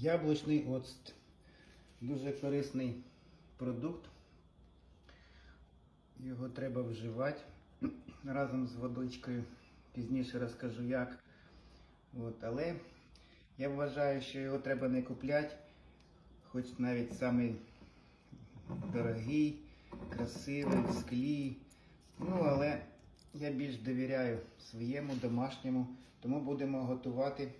Яблучний оцт. Дуже корисний продукт. Його треба вживати разом з водичкою. Пізніше розкажу як. От, але я вважаю, що його треба не купляти, хоч навіть самий дорогий, красивий, в склі. Ну, але я більш довіряю своєму домашньому, тому будемо готувати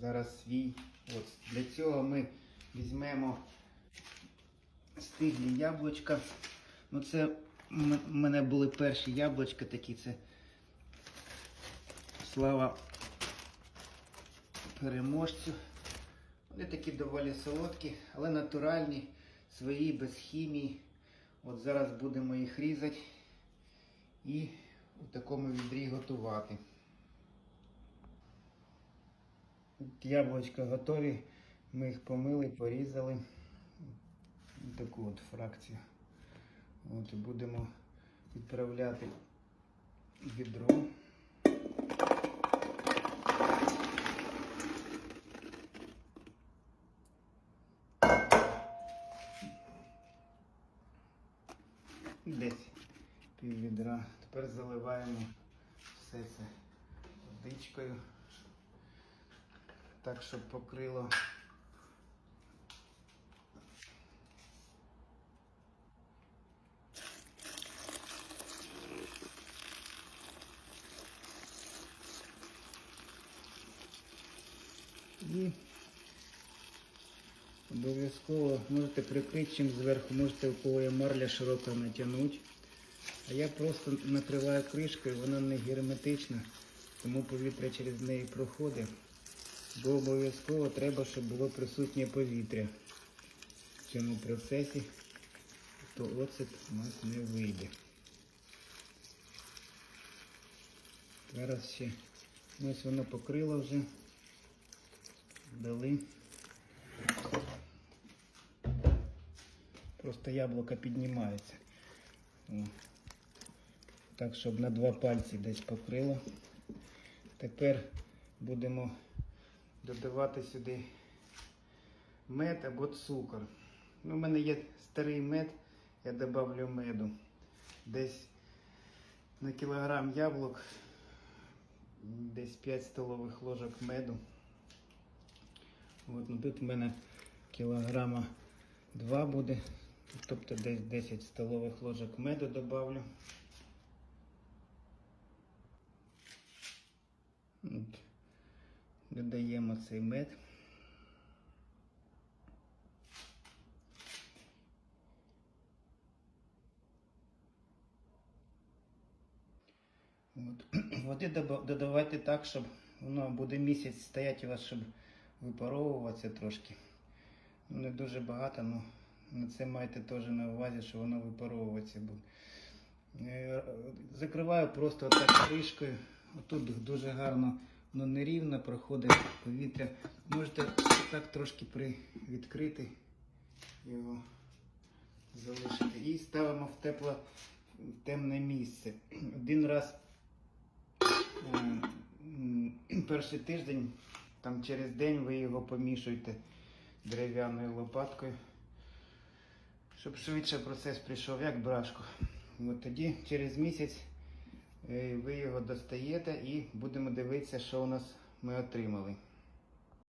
зараз свій. От. Для цього ми візьмемо стиглі яблучка. Ну, це в мене були перші яблучка такі. Це слава переможцю. Вони такі доволі солодкі, але натуральні, свої, без хімії. От зараз будемо їх різати і у такому відрі готувати. От Яблучка готові. Ми їх помили, порізали. Таку от фракцію. От будемо відправляти відро. Десь пів відра. Тепер заливаємо все це водичкою. Так, щоб покрило І обов'язково можете прикрити чим зверху, можете у кого є марля широка натягнути. А я просто накриваю кришкою, вона не герметична, тому повітря через неї проходить. Бо обов'язково треба, щоб було присутнє повітря в цьому процесі, то оцет у нас не вийде. Зараз ще ось воно покрило вже. Дали. Просто яблуко піднімається. Так, щоб на два пальці десь покрило. Тепер будемо додавати сюди мед або цукор. Ну, У мене є старий мед, я додавлю меду. Десь на кілограм яблук, десь 5 столових ложок меду. От, ну, тут в мене кілограма 2 буде, тобто десь 10 столових ложок меду добавлю. Додаємо цей мед. От. Води додавайте так, щоб воно буде місяць стояти у вас, щоб випаровуватися трошки. Ну, не дуже багато, але на це майте теж на увазі, що воно випаровуватися буде. Е, Закриваю просто отак кришкою. Отут дуже гарно, воно нерівно проходить повітря. Можете так трошки відкрити його, залишити. І ставимо в тепло, в темне місце. Один раз е, перший тиждень, там через день ви його помішуєте дерев'яною лопаткою, щоб швидше процес прийшов, як брашку. От тоді через місяць ви його достаєте і будемо дивитися, що у нас ми отримали.